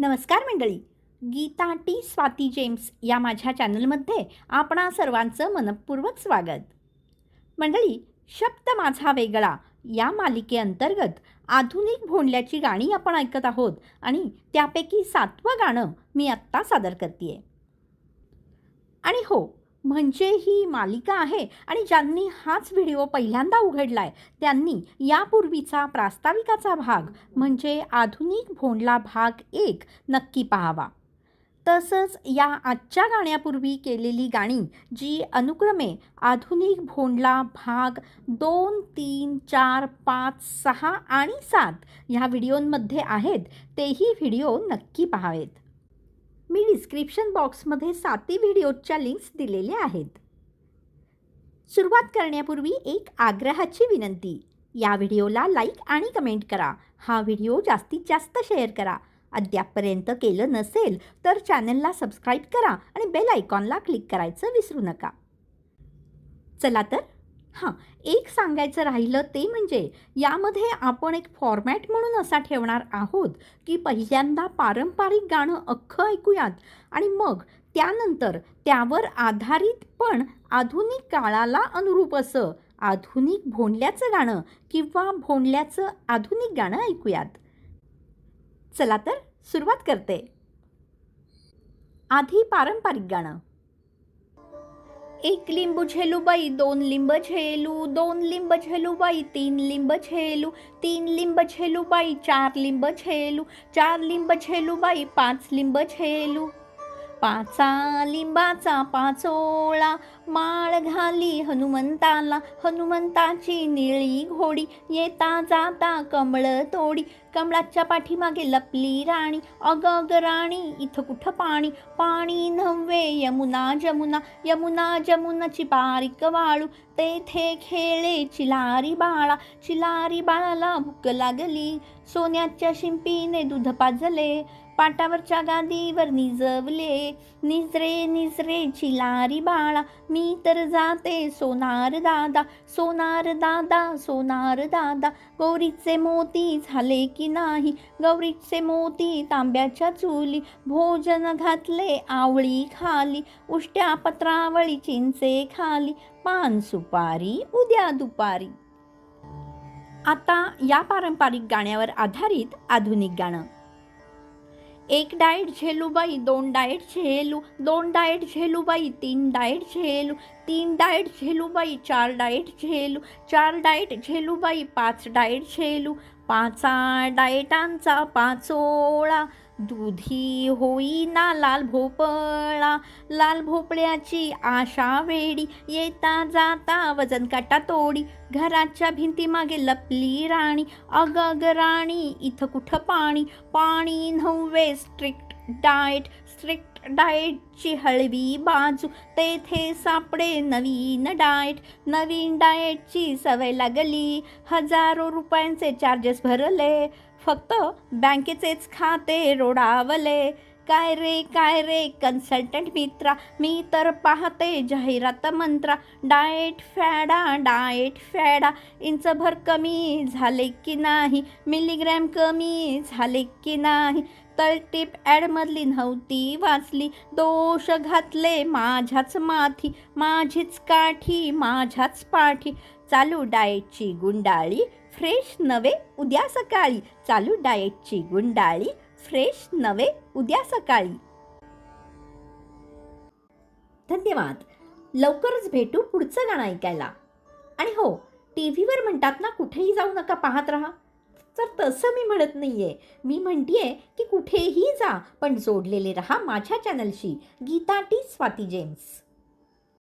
नमस्कार मंडळी. Gita T Swati James या माझ्या चॅनलमध्ये आपणा सर्वांचं मनपूर्वक स्वागत. मंडळी शब्द माझा वेगळा या मालिकेअंतर्गत आधुनिक भोंडल्याची गाणी आपण ऐकत आहोत आणि त्यापैकी सातवं गाणं मी आत्ता सादर करते आणि हो म्हणजे ही मालिका आहे आणि ज्यांनी हाच व्हिडिओ पहिल्यांदा उघडला आहे त्यांनी यापूर्वीचा प्रास्ताविकाचा भाग म्हणजे आधुनिक भोंडला भाग एक नक्की पाहावा. तसंच या आजच्या गाण्यापूर्वी केलेली गाणी जी अनुक्रमे आधुनिक भोंडला भाग दोन तीन चार पाच सहा आणि सात ह्या व्हिडिओंमध्ये आहेत तेही व्हिडिओ नक्की पाहावेत. मी डिस्क्रिप्शन बॉक्समध्ये साती व्हिडिओच्या लिंक्स दिलेल्या आहेत. सुरुवात करण्यापूर्वी एक आग्रहाची विनंती. या व्हिडिओला लाईक आणि कमेंट करा. हा व्हिडिओ जास्तीत जास्त शेअर करा. अद्यापपर्यंत केलं नसेल तर चॅनलला सबस्क्राईब करा आणि बेल आयकॉनला क्लिक करायचं विसरू नका. चला तर हां एक सांगायचं राहिलं ते म्हणजे यामध्ये आपण एक फॉर्मॅट म्हणून असा ठेवणार आहोत की पहिल्यांदा पारंपरिक गाणं अख्खं ऐकूयात आणि मग त्यानंतर त्यावर आधारित पण आधुनिक काळाला अनुरूप असं आधुनिक भोंडल्याचं गाणं किंवा भोंडल्याचं आधुनिक गाणं ऐकूयात. चला तर सुरुवात करते. आधी पारंपरिक गाणं. एक लिंबू झेलू बाई दोन लिंब झेलू दोन लिंब झेलू बाई तीन लिंब झेलू तीन लिंब झेलू बाई चार लिंब झेलू चार लिंब झेलू बाई पाच लिंब झेलू पाचा लिंबाचा पाचोळा माळ घाली हनुमंताला. हनुमंताची निळी घोडी येता जाता कमळ तोडी. कमळाच्या पाठीमागे लपली राणी अग अग राणी इथं कुठं पाणी? पाणी नव्हे यमुना जमुना यमुना जमुनाची बारीक वाळू. तेथे खेळे चिलारी बाळा चिलारी बाळाला भूक लागली. सोन्याच्या शिंपीने दूध पाजले. पाटावरच्या गादीवर निजवले. निजरे निजरे चिलारी बाळा मी तर जाते सोनार दादा सोनार दादा सोनार दादा. गौरीचे मोती झाले की नाही? गौरीचे मोती तांब्याच्या चुली. भोजन घातले आवळी खाली. उष्ट्या पत्रावळी चिंचे खाली. पान सुपारी उद्या दुपारी. आता या पारंपरिक गाण्यावर आधारित आधुनिक गाणं. एक डाएट झेलूबाई दोन डाएट झेलू दोन डाएट झेलूबाई तीन डाएट झेलू तीन डाएट झेलूबाई चार डाएट झेलू चार डाएट झेलूबाई पाच डाएट झेलू पाचा डाएटांचा पाचोळा दुधी होईना लाल भोपळा. लाल भोपळ्याची आशा वेडी. येता जाता वजन काटा तोडी. घराच्या भिंतीमागे लपली राणी. अग अग राणी इथं कुठं पाणी? पाणी नव्हे स्ट्रिक्ट डाएट स्ट्रिक्ट डाएटची हळवी बाजू तेथे सापडे नवीन डाएट नवीन डाएटची सवय लागली हजारो रुपयांचे चार्जेस भरले. फक्त बँकेचेच खाते रोडावले. काय रे काय रे? कन्सल्टंट मित्रा मी तर पाहते जाहिरात मंत्रा. Diet फॅडा diet फॅडा. इंचभर कमी झाले की नाही? मिलीग्रॅम कमी झाले की नाही? तळटीप ॲडमधली नव्हती वाचली. दोष घातले माझ्याच माथी. माझीच काठी माझ्याच पाठी. चालू डाएटची गुंडाळी. फ्रेश नवे उद्या सकाळी. चालू डाएटची गुंडाळी. फ्रेश नवे उद्या सकाळी. धन्यवाद. लवकरच भेटू पुढचं गाणं ऐकायला. आणि हो टी व्हीवर म्हणतात ना कुठेही जाऊ नका पाहत राहा. तर तसं मी म्हणत नाहीये मी म्हणतीये की कुठेही जा पण जोडलेले रहा माझ्या चॅनलशी गीता टी स्वाती जेम्स.